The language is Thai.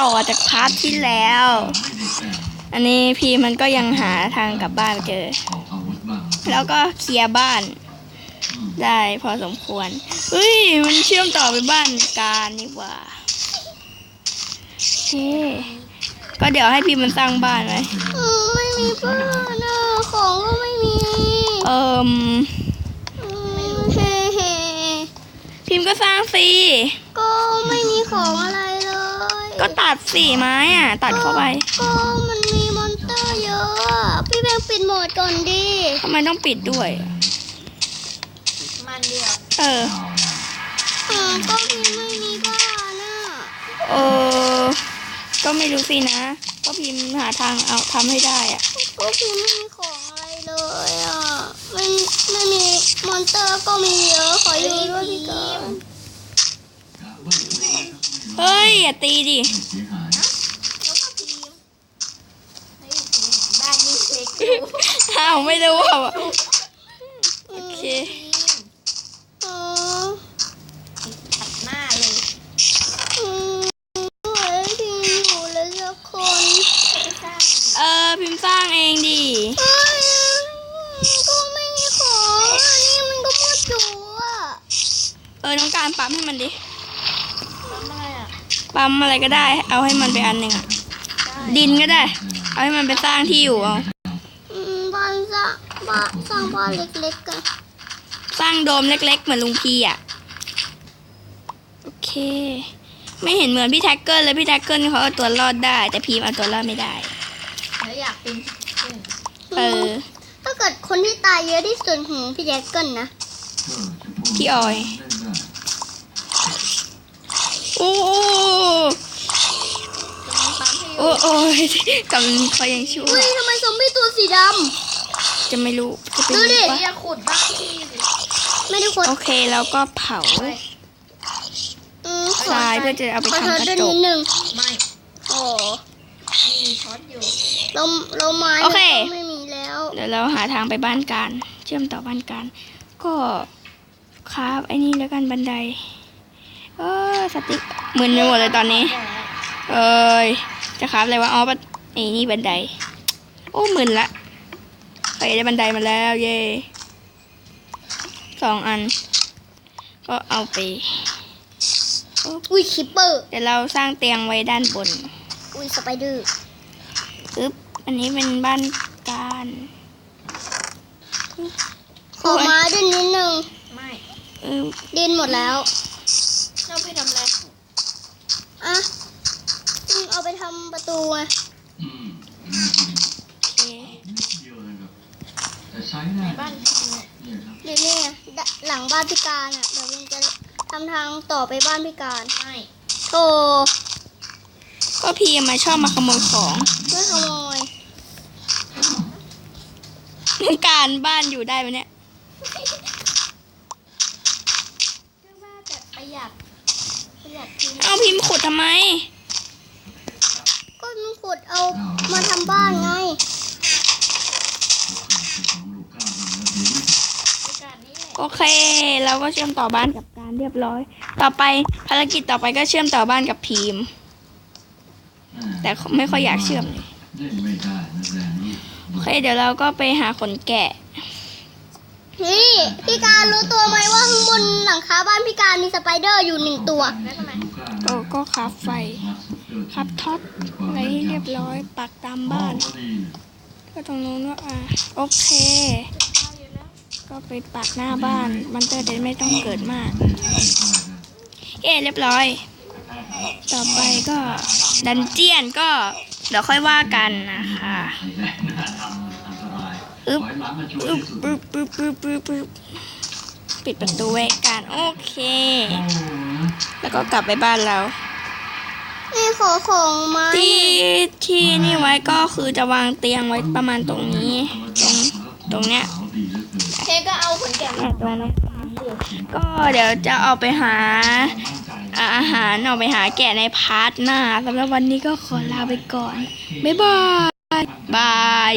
ต่อจากพาร์ทที่แล้ว อันนี้พีมันก็ยังหาทางกลับบ้านไม่เจอ แล้วก็เคลียร์บ้าน ได้พอสมควรเฮ้ย มันเชื่อมต่อไปบ้านการนี่หว่าโอเคก็เดี๋ยวให้พี่มันสร้างบ้านไว้อืมไม่มีบ้านอะของก็ไม่มี เอิมอืมเฮ้เฮ้พิมพ์ก็สร้างสิ ก็ไม่มีของอะไรเลย ก็ตัดสี่ไม้อะ ตัดเข้าไปก็มันมีมอนเตอร์เยอะอะพี่แบงค์ปิดโหมดก่อนดิทำไมต้องปิดด้วย มันเดียวเออ อืมก็พี่ไม่มีบ้านอะเออ ก็ไม่รู้สินะ ก็พิมพ์หาทางเอาทำให้ได้อะ ก็พี่ไม่มีของอะไรเลยอะไม่ไม่มีมอนเตอร์ก็มีเยอะขออยู่ด้วยพี่กม เฮ้ย อย่าตีดิเอ้าวไม่รู้อะโอเคตัดหน้าเลยเฮ้ยพี่อยู่เลยสักคนเออพิมพ์สร้างเองดิก็ไม่มีของอันนี้มันก็มืดอยู่อะ เออน้องการปั๊มให้มันดิ ปั๊มอะไรก็ได้ เอาให้มันไปอันหนึ่งอะดินก็ได้ เอาให้มันไปสร้างที่อยู่เอาอืมบ้านสร้างบ้านสร้างบ้านเล็กๆกันสร้างโดมเล็ก ๆ เหมือนลุงพีอะโอเค ไม่เห็นเหมือนพี่แท็กเกิลเลยพี่แท็กเกิลเขาเอาตัวรอดได้ แต่พีมเอาตัวรอดไม่ได้ แล้วอยากเป็นเพื่อนเออถ้าเกิดคนที่ตายเยอะที่สุดของพี่แจ็คเกิลนะพี่ออย โอ้โห จะมีปั๊มให้อยู่ โอ้โอ้ยกำลังเขายังชั่วอุ้ยทำไมซอมบี้ตัวสีดจะไม่รู้จะเป็นดูดิปะอยากขุดบ้านที่สิำไม่ได้คนโอเคแล้วก็เผาอืมขทรายเพื่อจะเอาไปขอทำช็อตกระด้วยจนิกดนึงไม่โอ้มีช็อตอยู่เราเราไม้โอเคก็ไม่มีแล้วเดี๋ยวเราหาทางไปบ้านการ เชื่อมต่อบ้านการ ก็คราบไอ้นี่แล้วกันบันได เออสติ๊กมึนไปหมดเลยตอนนี้ เอ้ย จะคราบอะไรวะอ๋อบันไอ้นี่บันได โอ้มึนละไปได้บันไดมาแล้วเย่สองอัน ก็เอาไป อุ้ยคิปเปอร์เดี๋ยวเราสร้างเตียงไว้ด้านบน อุ้ยสไปเดอร์ปึ๊บอันนี้เป็นบ้านการขอไม้ด้วยนิดนึงไม่เออดินหมดแล้ว เราไปทำอะไร อะอืมเอาไป ทำประตูไงโอเคในบ้านทีเนี่ยเดี๋ยวนี่ไงดะหลังบ้านพิการอะเดี๋ยวมันจะทำทางต่อไปบ้านพิการไม่โธ่ก็พี่มาชอบมาขโมยของไม่ขโมยการบ้านอยู่ได้ไหมเนี่ยก็ว่าแต่ประหยัดประหยัดทีเอาพิมพ์ขุดทำไมก็มัน ขุดเอามาทำบ้านไงโอกาสนี้แหละโอเคเราก็เชื่อมต่อบ้านกับการเรียบร้อย ต่อไปภารกิจต่อไปก็เชื่อมต่อบ้านกับพีม แต่ไม่ค่อยอยากเชื่อมเลยไม่ได้นะแรงนี่โอเคเดี๋ยวเราก็ไปหาขนแกะนี่พี่การรู้ตัวไหมว่าข้างบนหลังคาบ้านพี่การมีสไปเดอร์อยู่หนึ่งตัวแล้วทำไมก็ก็คับไฟคับท็อต อะไรให้เรียบร้อยปักตามบ้าน ก็ตรงนู้นว่าอะโอเค ก็ไปปักหน้าบ้าน มันจะได้ไม่ต้องเกิดมากเอ๊เรียบร้อย ต่อไปก็ดันเจียนก็เดี๋ยวค่อยว่ากันนะคะอึ๊บอึ๊บปึ๊บปึ๊บปึ๊บปึ๊บปึ๊บปิดประตูไว้กัน โอเค แล้วก็กลับไปบ้านเรา นี่ขอของไม้ที่ที่นี่ไว้ก็คือจะวางเตียงไว้ประมาณตรงนี้ ตรงตรงเนี้ยเทก็เอาขนแกะแอบตรงนั้นก็เดี๋ยวจะเอาไปหาอาหารเอาไปหาแกะในพาร์ทหน้าสำหรับวันนี้ก็ขอลาไปก่อน บ๊ายบาย บาย